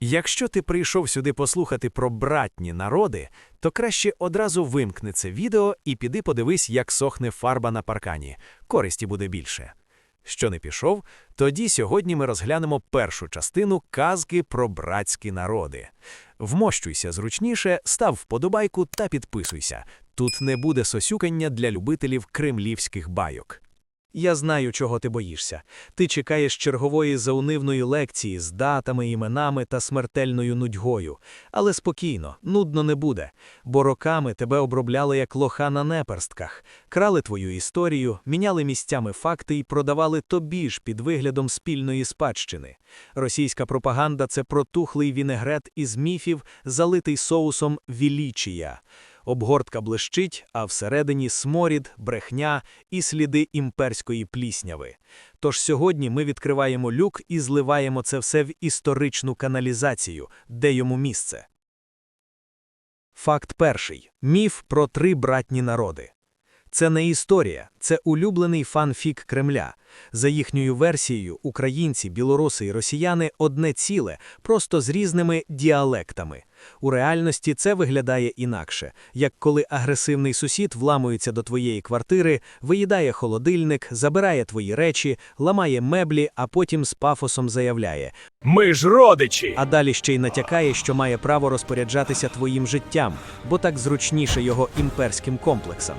Якщо ти прийшов сюди послухати про братні народи, то краще одразу вимкни це відео і піди подивись, як сохне фарба на паркані. Користі буде більше. Що не пішов, тоді сьогодні ми розглянемо першу частину казки про братські народи. Вмощуйся зручніше, став вподобайку та підписуйся. Тут не буде сосюкання для любителів кремлівських байок. Я знаю, чого ти боїшся. Ти чекаєш чергової заунивної лекції з датами, іменами та смертельною нудьгою. Але спокійно, нудно не буде, бо роками тебе обробляли як лоха на неперстках, крали твою історію, міняли місцями факти і продавали тобі ж під виглядом спільної спадщини. Російська пропаганда це протухлий вінегрет із міфів, залитий соусом вілічія. Обгортка блищить, а всередині сморід, брехня і сліди імперської плісняви. Тож сьогодні ми відкриваємо люк і зливаємо це все в історичну каналізацію, де йому місце. Факт перший. Міф про три братні народи. Це не історія, це улюблений фанфік Кремля. За їхньою версією, українці, білоруси і росіяни одне ціле, просто з різними діалектами. У реальності це виглядає інакше, як коли агресивний сусід вламується до твоєї квартири, виїдає холодильник, забирає твої речі, ламає меблі, а потім з пафосом заявляє, Ми ж родичі. а далі ще й натякає, що має право розпоряджатися твоїм життям, бо так зручніше його імперським комплексам.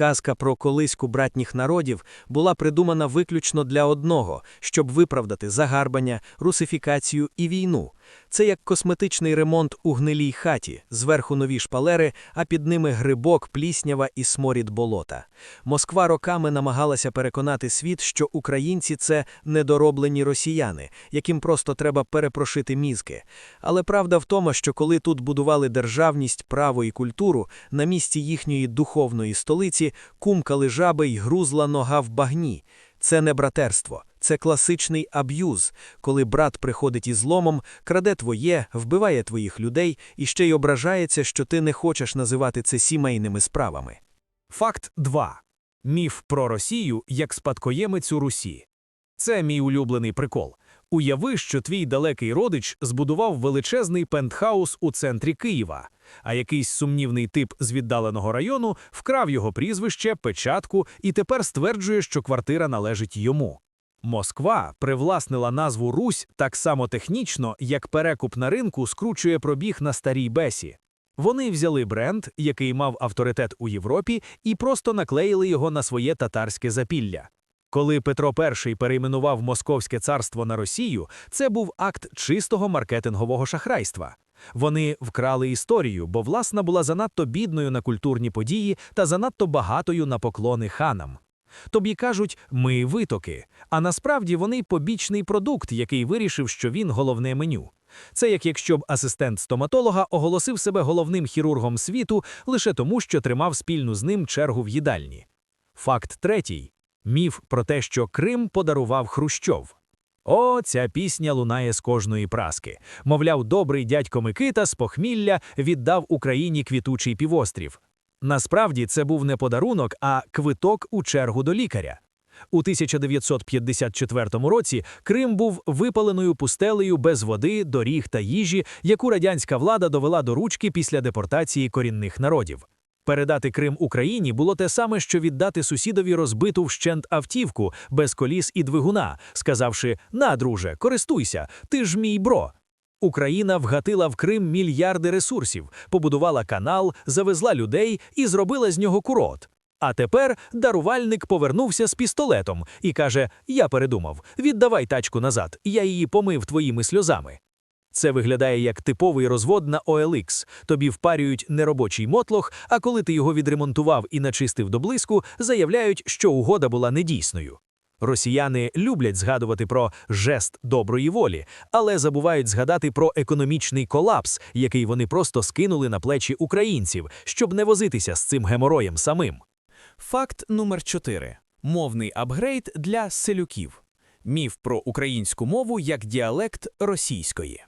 Казка про колиську братніх народів була придумана виключно для одного, щоб виправдати загарбання, русифікацію і війну. Це як косметичний ремонт у гнилій хаті, зверху нові шпалери, а під ними грибок, пліснява і сморід болота. Москва роками намагалася переконати світ, що українці це недороблені росіяни, яким просто треба перепрошити мізки. Але правда в тому, що коли тут будували державність, право і культуру, на місці їхньої духовної столиці кумкали жаби й грузла нога в багні. Це не братерство, це класичний аб'юз, коли брат приходить із ломом, краде твоє, вбиває твоїх людей і ще й ображається, що ти не хочеш називати це сімейними справами. Факт 2. Міф про Росію як спадкоємицю Русі. Це мій улюблений прикол. Уяви, що твій далекий родич збудував величезний пентхаус у центрі Києва, а якийсь сумнівний тип з віддаленого району вкрав його прізвище, печатку і тепер стверджує, що квартира належить йому. Москва привласнила назву Русь так само технічно, як перекуп на ринку скручує пробіг на старій бесі. Вони взяли бренд, який мав авторитет у Європі, і просто наклеїли його на своє татарське запілля. Коли Петро І перейменував Московське царство на Росію, це був акт чистого маркетингового шахрайства. Вони вкрали історію, бо власна була занадто бідною на культурні події та занадто багатою на поклони ханам. Тобі кажуть, ми витоки, а насправді вони побічний продукт, який вирішив, що він головне меню. Це як якщо б асистент стоматолога оголосив себе головним хірургом світу лише тому, що тримав спільну з ним чергу в їдальні. Факт третій міф про те, що Крим подарував Хрущов. О, ця пісня лунає з кожної праски. Мовляв, добрий дядько Микита з похмілля віддав Україні квітучий півострів. Насправді це був не подарунок, а квиток у чергу до лікаря. У 1954 році Крим був випаленою пустелею без води, доріг та їжі, яку радянська влада довела до ручки після депортації корінних народів. Передати Крим Україні було те саме, що віддати сусідові розбиту вщент автівку без коліс і двигуна, сказавши: На, друже, користуйся, ти ж мій бро. Україна вгатила в Крим мільярди ресурсів, побудувала канал, завезла людей і зробила з нього курорт. А тепер дарувальник повернувся з пістолетом і каже: Я передумав, віддавай тачку назад, я її помив твоїми сльозами. Це виглядає як типовий розвод на OLX. Тобі впарюють неробочий мотлох, а коли ти його відремонтував і начистив до блиску, заявляють, що угода була недійсною. Росіяни люблять згадувати про жест доброї волі, але забувають згадати про економічний колапс, який вони просто скинули на плечі українців, щоб не возитися з цим гемороєм самим. Факт номер 4. Мовний апгрейд для селюків. Міф про українську мову як діалект російської.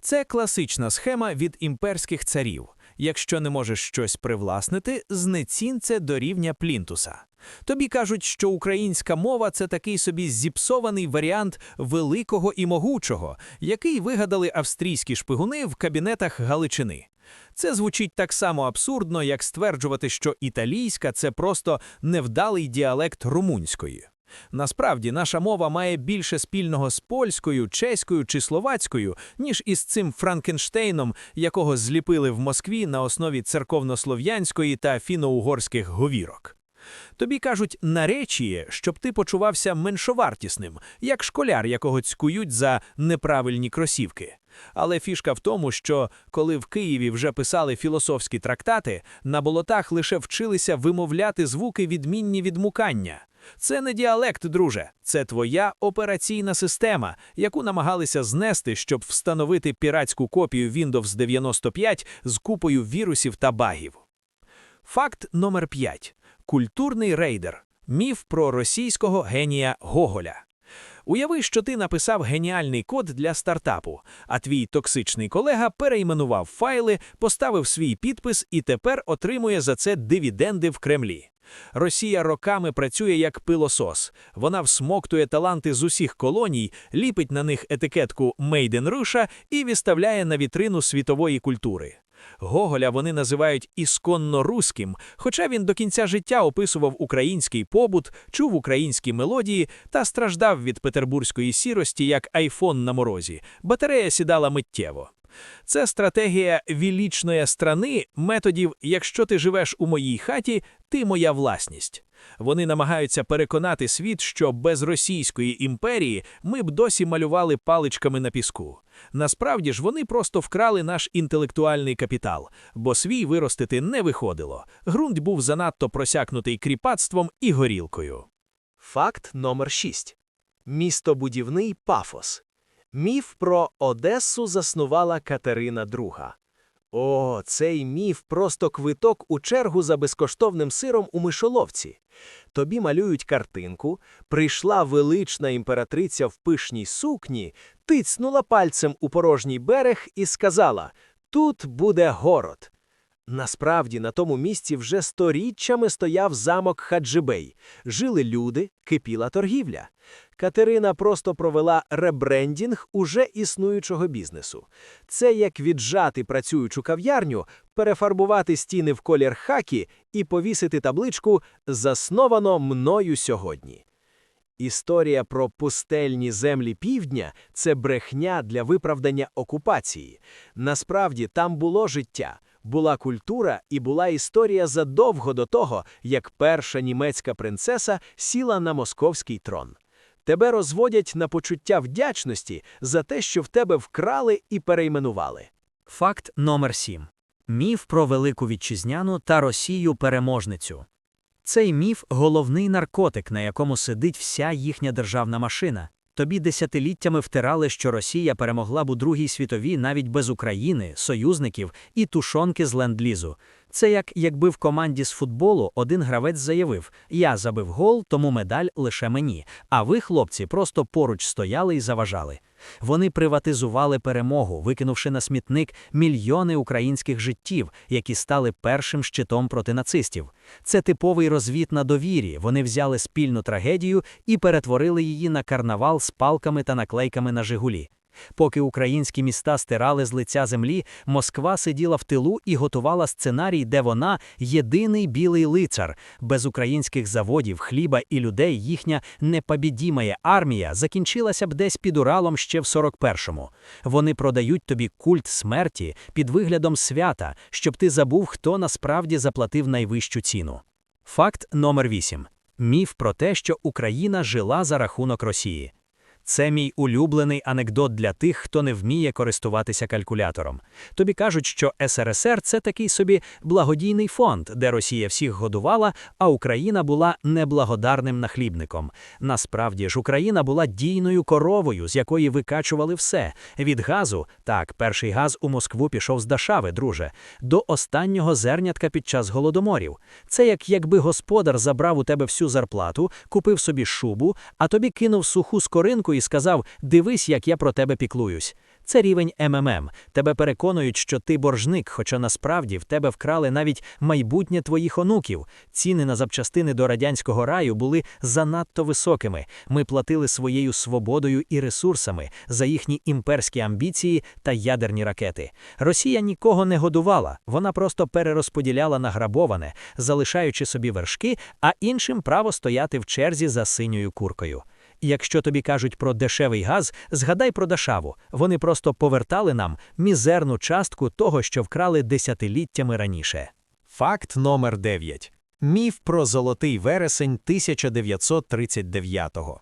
Це класична схема від імперських царів. Якщо не можеш щось привласнити, знецінь це до рівня плінтуса. Тобі кажуть, що українська мова це такий собі зіпсований варіант великого і могучого, який вигадали австрійські шпигуни в кабінетах Галичини. Це звучить так само абсурдно, як стверджувати, що італійська це просто невдалий діалект румунської. Насправді, наша мова має більше спільного з польською, чеською чи словацькою, ніж із цим Франкенштейном, якого зліпили в Москві на основі церковнослов'янської та фіно-угорських говірок. Тобі кажуть наречіє, щоб ти почувався меншовартісним, як школяр, якого цькують за неправильні кросівки. Але фішка в тому, що коли в Києві вже писали філософські трактати, на болотах лише вчилися вимовляти звуки відмінні від мукання. Це не діалект, друже, це твоя операційна система, яку намагалися знести, щоб встановити піратську копію Windows 95 з купою вірусів та багів. Факт номер 5. Культурний рейдер. Міф про російського генія Гоголя. Уяви, що ти написав геніальний код для стартапу, а твій токсичний колега перейменував файли, поставив свій підпис і тепер отримує за це дивіденди в Кремлі. Росія роками працює як пилосос. Вона всмоктує таланти з усіх колоній, ліпить на них етикетку «Made in Russia» і виставляє на вітрину світової культури. Гоголя вони називають ісконно руським, хоча він до кінця життя описував український побут, чув українські мелодії та страждав від петербурзької сірості як айфон на морозі. Батарея сідала миттєво. Це стратегія вілічної страни методів «якщо ти живеш у моїй хаті, ти моя власність». Вони намагаються переконати світ, що без Російської імперії ми б досі малювали паличками на піску. Насправді ж вони просто вкрали наш інтелектуальний капітал, бо свій виростити не виходило. Ґрунт був занадто просякнутий кріпацтвом і горілкою. Факт номер 6. Містобудівний пафос. Міф про Одесу заснувала Катерина II. О, цей міф просто квиток у чергу за безкоштовним сиром у мишоловці. Тобі малюють картинку, прийшла велична імператриця в пишній сукні, тицнула пальцем у порожній берег і сказала: Тут буде город. Насправді на тому місці вже сторіччями стояв замок Хаджибей. Жили люди, кипіла торгівля. Катерина просто провела ребрендінг уже існуючого бізнесу. Це як віджати працюючу кав'ярню, перефарбувати стіни в колір хакі і повісити табличку «Засновано мною сьогодні». Історія про пустельні землі півдня це брехня для виправдання окупації. Насправді там було життя, була культура і була історія задовго до того, як перша німецька принцеса сіла на московський трон. Тебе розводять на почуття вдячності за те, що в тебе вкрали і перейменували. Факт номер 7. Міф про Велику Вітчизняну та Росію-переможницю. Цей міф головний наркотик, на якому сидить вся їхня державна машина. Тобі десятиліттями втирали, що Росія перемогла б у Другій світовій навіть без України, союзників і тушонки з ленд-лізу. Це як якби в команді з футболу один гравець заявив: Я забив гол, тому медаль лише мені. А ви, хлопці, просто поруч стояли і заважали. Вони приватизували перемогу, викинувши на смітник мільйони українських життів, які стали першим щитом проти нацистів. Це типовий розвід на довірі. Вони взяли спільну трагедію і перетворили її на карнавал з палками та наклейками на Жигулі. Поки українські міста стирали з лиця землі, Москва сиділа в тилу і готувала сценарій, де вона єдиний білий лицар. Без українських заводів, хліба і людей їхня непобідімая армія закінчилася б десь під Уралом ще в 41-му. Вони продають тобі культ смерті під виглядом свята, щоб ти забув, хто насправді заплатив найвищу ціну. Факт номер 8. Міф про те, що Україна жила за рахунок Росії. Це мій улюблений анекдот для тих, хто не вміє користуватися калькулятором. Тобі кажуть, що СРСР це такий собі благодійний фонд, де Росія всіх годувала, а Україна була неблагодарним нахлібником. Насправді ж Україна була дійною коровою, з якої викачували все від газу. Так, перший газ у Москву пішов з Дашави, друже, до останнього зернятка під час голодоморів. Це як якби господар забрав у тебе всю зарплату, купив собі шубу, а тобі кинув суху скоринку і сказав: Дивись, як я про тебе піклуюсь. Це рівень МММ. Тебе переконують, що ти боржник, хоча насправді в тебе вкрали навіть майбутнє твоїх онуків. Ціни на запчастини до радянського раю були занадто високими. Ми платили своєю свободою і ресурсами за їхні імперські амбіції та ядерні ракети. Росія нікого не годувала, вона просто перерозподіляла награбоване, залишаючи собі вершки, а іншим право стояти в черзі за синьою куркою. Якщо тобі кажуть про дешевий газ, згадай про Дашаву. Вони просто повертали нам мізерну частку того, що вкрали десятиліттями раніше. Факт номер 9. Міф про золотий вересень 1939-го.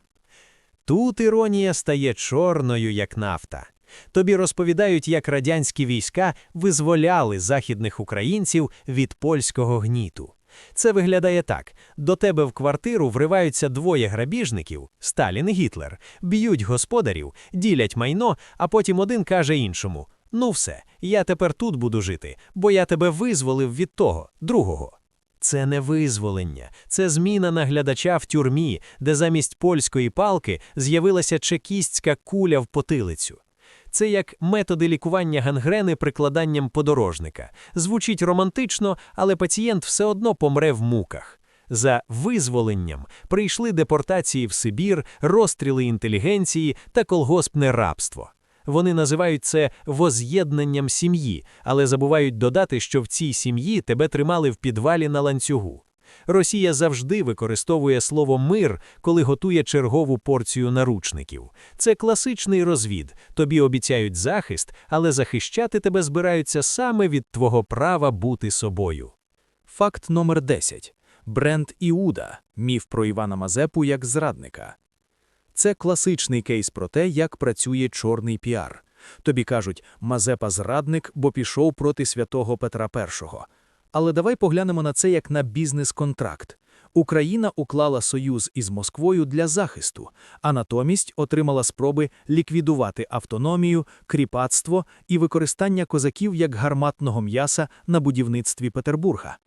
Тут іронія стає чорною, як нафта. Тобі розповідають, як радянські війська визволяли західних українців від польського гніту. Це виглядає так: до тебе в квартиру вриваються двоє грабіжників, Сталін і Гітлер, б'ють господарів, ділять майно, а потім один каже іншому: Ну все, я тепер тут буду жити, бо я тебе визволив від того, другого. Це не визволення, це зміна наглядача в тюрмі, де замість польської палки з'явилася чекістська куля в потилицю. Це як методи лікування гангрени прикладанням подорожника. Звучить романтично, але пацієнт все одно помре в муках. За визволенням прийшли депортації в Сибір, розстріли інтелігенції та колгоспне рабство. Вони називають це воз'єднанням сім'ї, але забувають додати, що в цій сім'ї тебе тримали в підвалі на ланцюгу. Росія завжди використовує слово мир, коли готує чергову порцію наручників. Це класичний розвід. Тобі обіцяють захист, але захищати тебе збираються саме від твого права бути собою. Факт номер 10. Бренд Іуда. Міф про Івана Мазепу як зрадника. Це класичний кейс про те, як працює чорний піар. Тобі кажуть, Мазепа зрадник, бо пішов проти святого Петра І. Але давай поглянемо на це як на бізнес-контракт. Україна уклала союз із Москвою для захисту, а натомість отримала спроби ліквідувати автономію, кріпацтво і використання козаків як гарматного м'яса на будівництві Петербурга.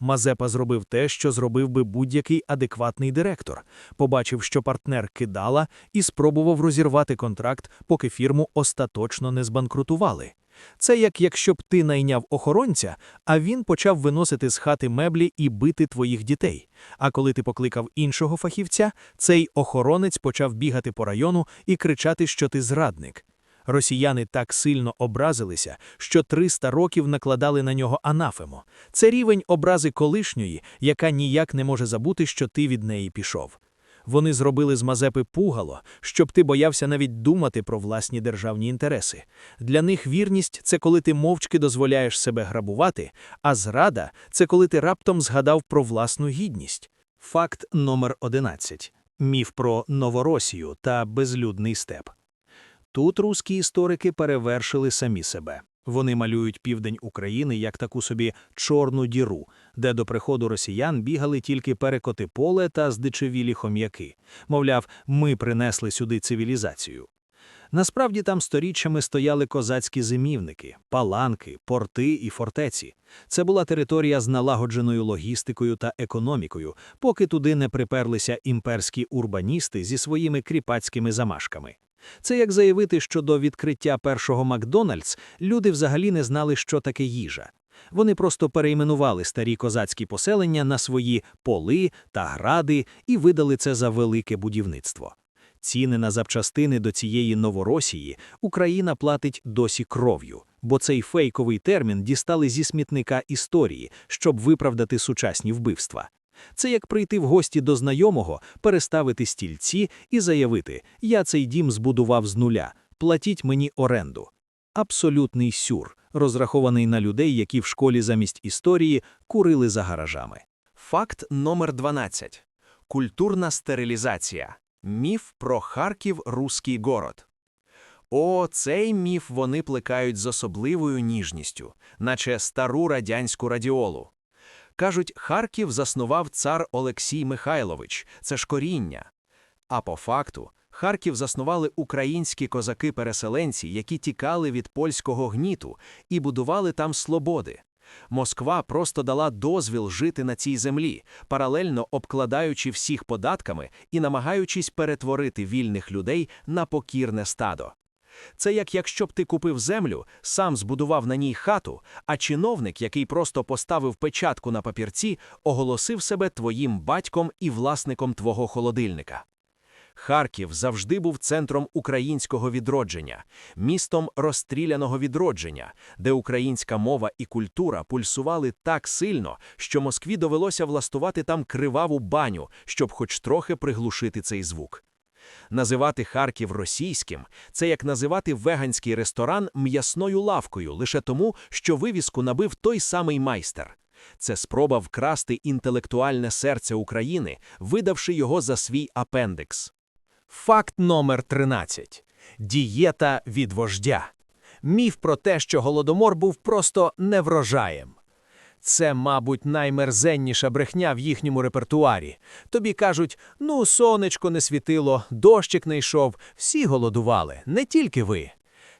Мазепа зробив те, що зробив би будь-який адекватний директор, побачив, що партнер кидала, і спробував розірвати контракт, поки фірму остаточно не збанкрутували. Це як якщо б ти найняв охоронця, а він почав виносити з хати меблі і бити твоїх дітей. А коли ти покликав іншого фахівця, цей охоронець почав бігати по району і кричати, що ти зрадник. Росіяни так сильно образилися, що 300 років накладали на нього анафему. Це рівень образи колишньої, яка ніяк не може забути, що ти від неї пішов. Вони зробили з Мазепи пугало, щоб ти боявся навіть думати про власні державні інтереси. Для них вірність це коли ти мовчки дозволяєш себе грабувати, а зрада це коли ти раптом згадав про власну гідність. Факт номер 11. Міф про Новоросію та безлюдний степ. Тут русські історики перевершили самі себе. Вони малюють південь України як таку собі чорну діру, де до приходу росіян бігали тільки перекоти поле та здичевілі хом'яки. Мовляв, ми принесли сюди цивілізацію. Насправді там сторіччями стояли козацькі зимівники, паланки, порти і фортеці. Це була територія з налагодженою логістикою та економікою, поки туди не приперлися імперські урбаністи зі своїми кріпацькими замашками. Це як заявити, що до відкриття першого Макдональдс люди взагалі не знали, що таке їжа. Вони просто перейменували старі козацькі поселення на свої поли та гради і видали це за велике будівництво. Ціни на запчастини до цієї новоросії Україна платить досі кров'ю, бо цей фейковий термін дістали зі смітника історії, щоб виправдати сучасні вбивства. Це як прийти в гості до знайомого, переставити стільці і заявити: Я цей дім збудував з нуля, платіть мені оренду. Абсолютний сюр, розрахований на людей, які в школі замість історії курили за гаражами. Факт номер 12. Культурна стерилізація. Міф про Харків Руський город. О, цей міф вони плекають з особливою ніжністю, наче стару радянську радіолу. Кажуть, Харків заснував цар Олексій Михайлович, це ж коріння. А по факту, Харків заснували українські козаки-переселенці, які тікали від польського гніту і будували там слободи. Москва просто дала дозвіл жити на цій землі, паралельно обкладаючи всіх податками і намагаючись перетворити вільних людей на покірне стадо. Це як якщо б ти купив землю, сам збудував на ній хату, а чиновник, який просто поставив печатку на папірці, оголосив себе твоїм батьком і власником твого холодильника. Харків завжди був центром українського відродження, містом розстріляного відродження, де українська мова і культура пульсували так сильно, що Москві довелося влаштувати там криваву баню, щоб хоч трохи приглушити цей звук. Називати Харків російським це як називати веганський ресторан м'ясною лавкою лише тому, що вивіску набив той самий майстер. Це спроба вкрасти інтелектуальне серце України, видавши його за свій апендикс. Факт номер 13. Дієта від вождя. Міф про те, що голодомор був просто неврожаєм. Це, мабуть, наймерзенніша брехня в їхньому репертуарі. Тобі кажуть: ну, сонечко не світило, дощик не йшов, всі голодували, не тільки ви.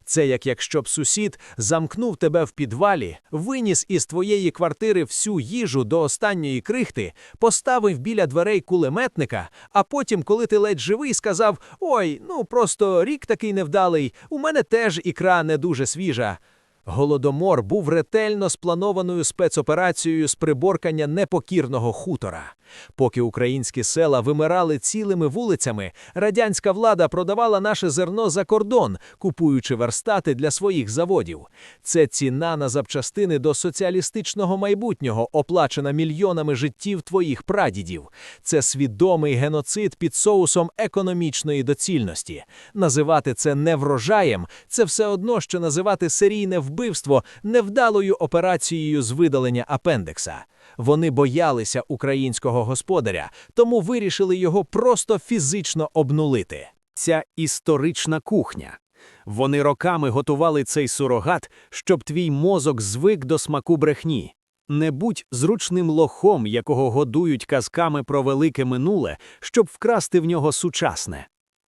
Це як якщо б сусід замкнув тебе в підвалі, виніс із твоєї квартири всю їжу до останньої крихти, поставив біля дверей кулеметника, а потім, коли ти ледь живий, сказав: Ой, ну просто рік такий невдалий, у мене теж ікра не дуже свіжа. Голодомор був ретельно спланованою спецоперацією з приборкання непокірного хутора. Поки українські села вимирали цілими вулицями, радянська влада продавала наше зерно за кордон, купуючи верстати для своїх заводів. Це ціна на запчастини до соціалістичного майбутнього, оплачена мільйонами життів твоїх прадідів. Це свідомий геноцид під соусом економічної доцільності. Називати це неврожаєм – це все одно, що називати серійне вбивство невдалою операцією з видалення апендекса. Вони боялися українського господаря, тому вирішили його просто фізично обнулити. Ця історична кухня. Вони роками готували цей сурогат, щоб твій мозок звик до смаку брехні. Не будь зручним лохом, якого годують казками про велике минуле, щоб вкрасти в нього сучасне.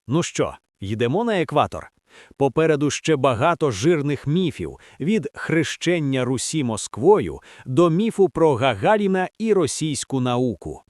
Ну що, йдемо на екватор? Попереду ще багато жирних міфів від хрещення Русі Москвою до міфу про Гагаріна і російську науку.